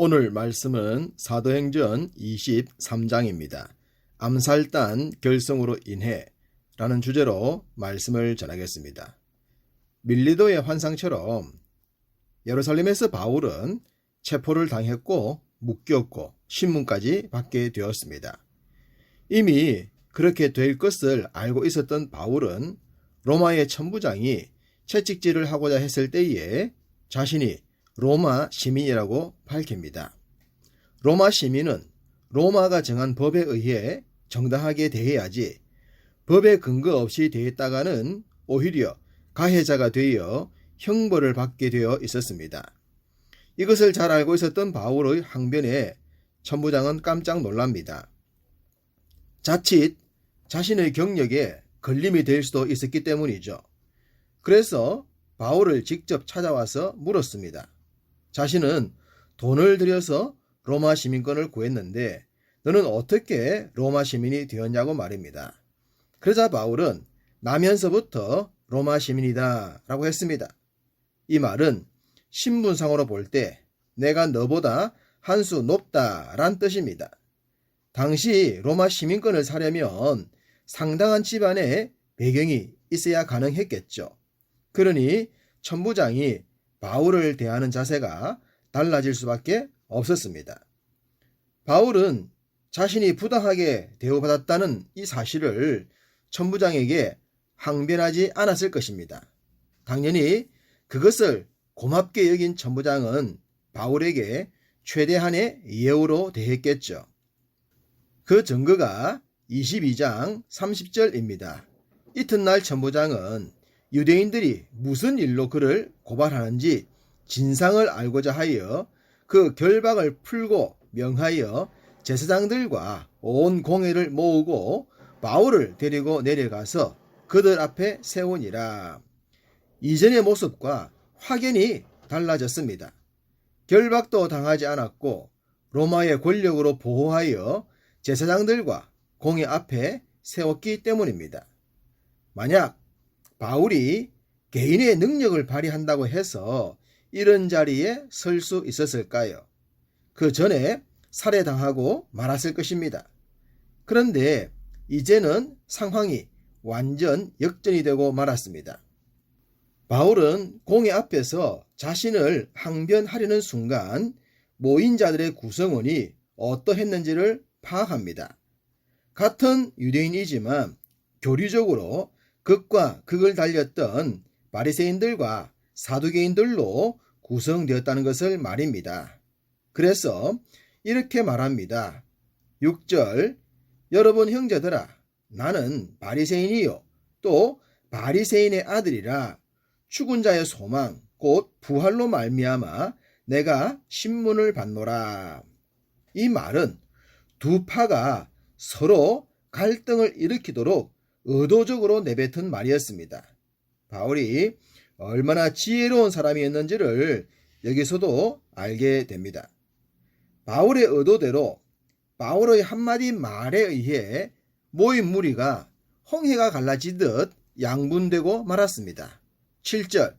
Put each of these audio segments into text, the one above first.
오늘 말씀은 사도행전 23장입니다. 암살단 결성으로 인해 라는 주제로 말씀을 전하겠습니다. 밀리도의 환상처럼 예루살렘에서 바울은 체포를 당했고 묶였고 신문까지 받게 되었습니다. 이미 그렇게 될 것을 알고 있었던 바울은 로마의 천부장이 채찍질을 하고자 했을 때에 자신이 로마 시민이라고 밝힙니다. 로마 시민은 로마가 정한 법에 의해 정당하게 대해야지 법에 근거 없이 대했다가는 오히려 가해자가 되어 형벌을 받게 되어 있었습니다. 이것을 잘 알고 있었던 바울의 항변에 천부장은 깜짝 놀랍니다. 자칫 자신의 경력에 걸림이 될 수도 있었기 때문이죠. 그래서 바울을 직접 찾아와서 물었습니다. 자신은 돈을 들여서 로마 시민권을 구했는데 너는 어떻게 로마 시민이 되었냐고 말입니다. 그러자 바울은 나면서부터 로마 시민이다 라고 했습니다. 이 말은 신분상으로 볼 때 내가 너보다 한 수 높다 란 뜻입니다. 당시 로마 시민권을 사려면 상당한 집안의 배경이 있어야 가능했겠죠. 그러니 천부장이 바울을 대하는 자세가 달라질 수밖에 없었습니다. 바울은 자신이 부당하게 대우받았다는 이 사실을 천부장에게 항변하지 않았을 것입니다. 당연히 그것을 고맙게 여긴 천부장은 바울에게 최대한의 예우로 대했겠죠. 그 증거가 22장 30절입니다. 이튿날 천부장은 유대인들이 무슨 일로 그를 고발하는지 진상을 알고자 하여 그 결박을 풀고 명하여 제사장들과 온 공회를 모으고 바울을 데리고 내려가서 그들 앞에 세우니라. 이전의 모습과 확연히 달라졌습니다. 결박도 당하지 않았고 로마의 권력으로 보호하여 제사장들과 공회 앞에 세웠기 때문입니다. 만약 바울이 개인의 능력을 발휘한다고 해서 이런 자리에 설 수 있었을까요? 그 전에 살해당하고 말았을 것입니다. 그런데 이제는 상황이 완전 역전이 되고 말았습니다. 바울은 공회 앞에서 자신을 항변하려는 순간 모인 자들의 구성원이 어떠했는지를 파악합니다. 같은 유대인이지만 교리적으로 극과 극을 달렸던 바리새인들과 사두개인들로 구성되었다는 것을 말입니다. 그래서 이렇게 말합니다. 6절 여러분 형제들아 나는 바리새인이요 또 바리새인의 아들이라 죽은 자의 소망 곧 부활로 말미암아 내가 신문을 받노라. 이 말은 두 파가 서로 갈등을 일으키도록 의도적으로 내뱉은 말이었습니다. 바울이 얼마나 지혜로운 사람이었는지를 여기서도 알게 됩니다. 바울의 의도대로 바울의 한마디 말에 의해 모인 무리가 홍해가 갈라지듯 양분되고 말았습니다. 7절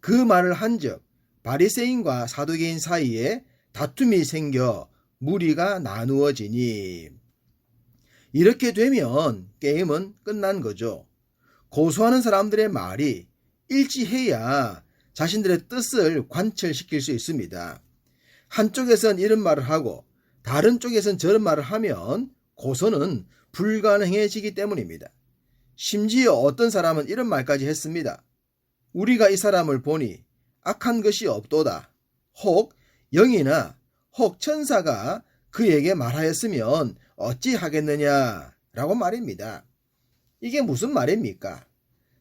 그 말을 한즉 바리새인과 사두개인 사이에 다툼이 생겨 무리가 나누어지니 이렇게 되면 게임은 끝난 거죠. 고소하는 사람들의 말이 일치해야 자신들의 뜻을 관철시킬 수 있습니다. 한쪽에선 이런 말을 하고 다른 쪽에선 저런 말을 하면 고소는 불가능해지기 때문입니다. 심지어 어떤 사람은 이런 말까지 했습니다. 우리가 이 사람을 보니 악한 것이 없도다. 혹 영이나 혹 천사가 그에게 말하였으면 어찌 하겠느냐 라고 말입니다. 이게 무슨 말입니까?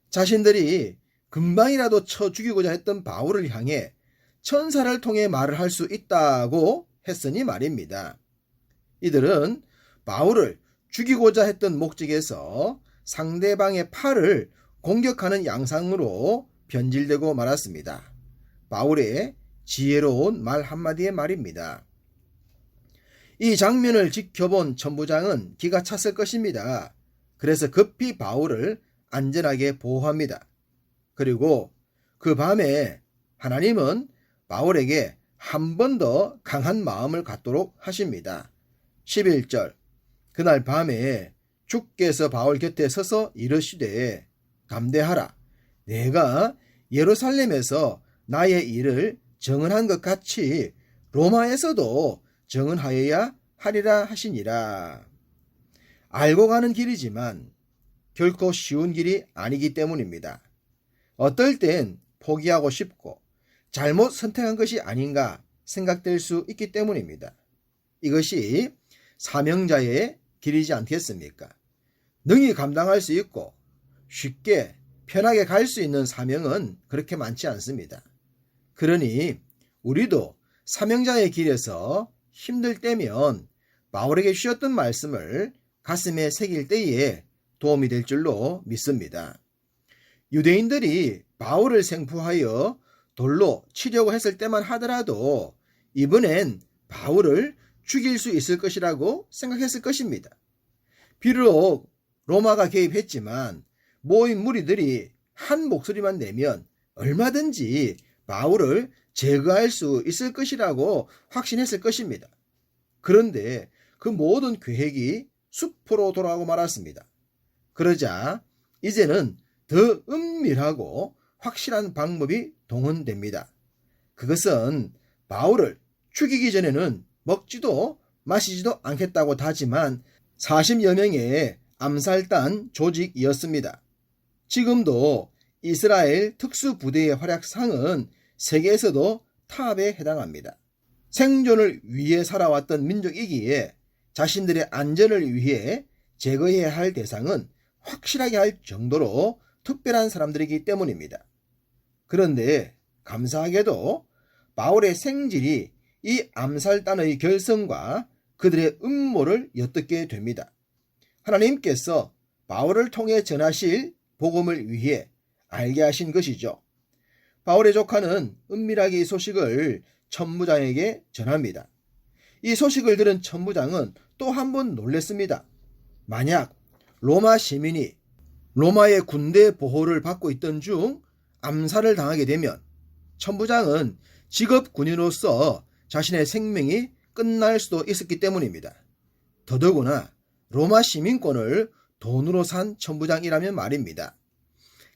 자신들이 금방이라도 쳐 죽이고자 했던 바울을 향해 천사를 통해 말을 할 수 있다고 했으니 말입니다. 이들은 바울을 죽이고자 했던 목적에서 상대방의 팔을 공격하는 양상으로 변질되고 말았습니다. 바울의 지혜로운 말 한마디의 말입니다. 이 장면을 지켜본 천부장은 기가 찼을 것입니다. 그래서 급히 바울을 안전하게 보호합니다. 그리고 그 밤에 하나님은 바울에게 한 번 더 강한 마음을 갖도록 하십니다. 11절 그날 밤에 주께서 바울 곁에 서서 이르시되 감대하라 내가 예루살렘에서 나의 일을 정언한 것 같이 로마에서도 정언하여야 하리라 하시니라. 알고 가는 길이지만 결코 쉬운 길이 아니기 때문입니다. 어떨 땐 포기하고 싶고 잘못 선택한 것이 아닌가 생각될 수 있기 때문입니다. 이것이 사명자의 길이지 않겠습니까? 능히 감당할 수 있고 쉽게 편하게 갈 수 있는 사명은 그렇게 많지 않습니다. 그러니 우리도 사명자의 길에서 힘들 때면 바울에게 주셨던 말씀을 가슴에 새길 때에 도움이 될 줄로 믿습니다. 유대인들이 바울을 생포하여 돌로 치려고 했을 때만 하더라도 이번엔 바울을 죽일 수 있을 것이라고 생각했을 것입니다. 비록 로마가 개입했지만 모인 무리들이 한 목소리만 내면 얼마든지 바울을 제거할 수 있을 것이라고 확신했을 것입니다. 그런데 그 모든 계획이 수포로 돌아가고 말았습니다. 그러자 이제는 더 은밀하고 확실한 방법이 동원됩니다. 그것은 바울을 죽이기 전에는 먹지도 마시지도 않겠다고 다짐한 40여 명의 암살단 조직이었습니다. 지금도 이스라엘 특수부대의 활약상은 세계에서도 탑에 해당합니다. 생존을 위해 살아왔던 민족이기에 자신들의 안전을 위해 제거해야 할 대상은 확실하게 할 정도로 특별한 사람들이기 때문입니다. 그런데 감사하게도 바울의 생질이 이 암살단의 결성과 그들의 음모를 엿듣게 됩니다. 하나님께서 바울을 통해 전하실 복음을 위해 알게 하신 것이죠. 바울의 조카는 은밀하게 이 소식을 천부장에게 전합니다. 이 소식을 들은 천부장은 또 한 번 놀랬습니다. 만약 로마 시민이 로마의 군대 보호를 받고 있던 중 암살을 당하게 되면 천부장은 직업 군인으로서 자신의 생명이 끝날 수도 있었기 때문입니다. 더더구나 로마 시민권을 돈으로 산 천부장이라면 말입니다.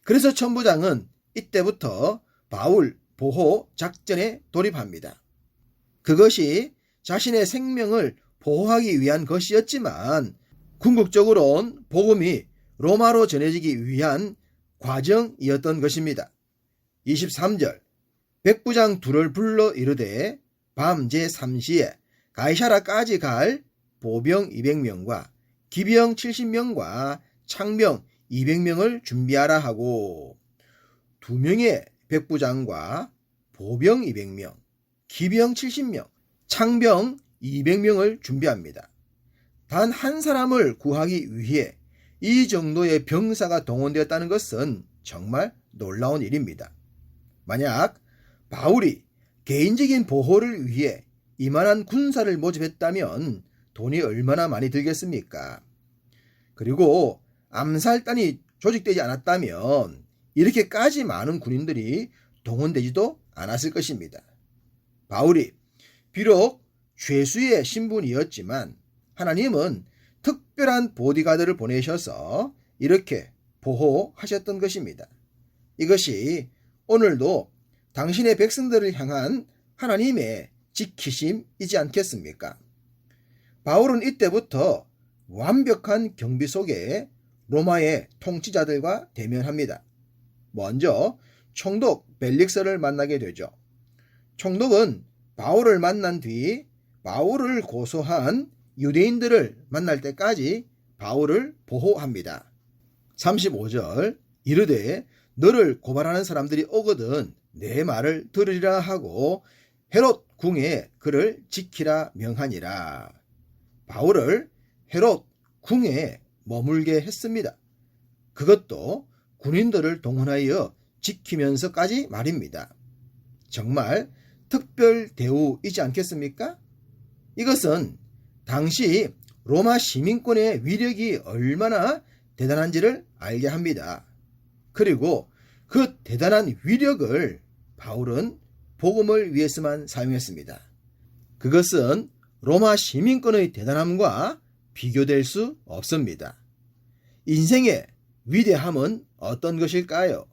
그래서 천부장은 이때부터 바울 보호 작전에 돌입합니다. 그것이 자신의 생명을 보호하기 위한 것이었지만 궁극적으로는 복음이 로마로 전해지기 위한 과정이었던 것입니다. 23절 백부장 둘을 불러 이르되 밤 제 3시에 가이샤라까지 갈 보병 200명과 기병 70명과 창병 200명을 준비하라 하고 두 명의 백부장과 보병 200명, 기병 70명, 창병 200명을 준비합니다. 단 한 사람을 구하기 위해 이 정도의 병사가 동원되었다는 것은 정말 놀라운 일입니다. 만약 바울이 개인적인 보호를 위해 이만한 군사를 모집했다면 돈이 얼마나 많이 들겠습니까? 그리고 암살단이 조직되지 않았다면 이렇게까지 많은 군인들이 동원되지도 않았을 것입니다. 바울이 비록 죄수의 신분이었지만 하나님은 특별한 보디가드를 보내셔서 이렇게 보호하셨던 것입니다. 이것이 오늘도 당신의 백성들을 향한 하나님의 지키심이지 않겠습니까? 바울은 이때부터 완벽한 경비 속에 로마의 통치자들과 대면합니다. 먼저 총독 벨릭스를 만나게 되죠. 총독은 바울을 만난 뒤 바울을 고소한 유대인들을 만날 때까지 바울을 보호합니다. 35절 이르되 너를 고발하는 사람들이 오거든 내 말을 들으리라 하고 헤롯 궁에 그를 지키라 명하니라. 바울을 헤롯 궁에 머물게 했습니다. 그것도 군인들을 동원하여 지키면서까지 말입니다. 정말 특별 대우이지 않겠습니까? 이것은 당시 로마 시민권의 위력이 얼마나 대단한지를 알게 합니다. 그리고 그 대단한 위력을 바울은 복음을 위해서만 사용했습니다. 그것은 로마 시민권의 대단함과 비교될 수 없습니다. 인생의 위대함은 어떤 것일까요?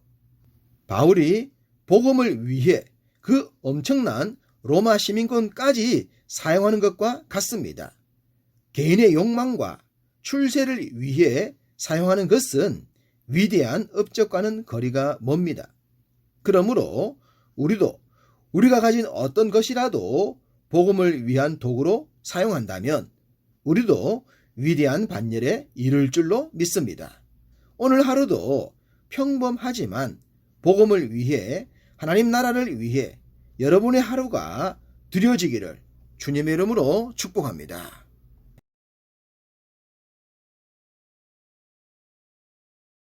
바울이 복음을 위해 그 엄청난 로마 시민권까지 사용하는 것과 같습니다. 개인의 욕망과 출세를 위해 사용하는 것은 위대한 업적과는 거리가 멉니다. 그러므로 우리도 우리가 가진 어떤 것이라도 복음을 위한 도구로 사용한다면 우리도 위대한 반열에 이를 줄로 믿습니다. 오늘 하루도 평범하지만 복음을 위해 하나님 나라를 위해 여러분의 하루가 드려지기를 주님의 이름으로 축복합니다.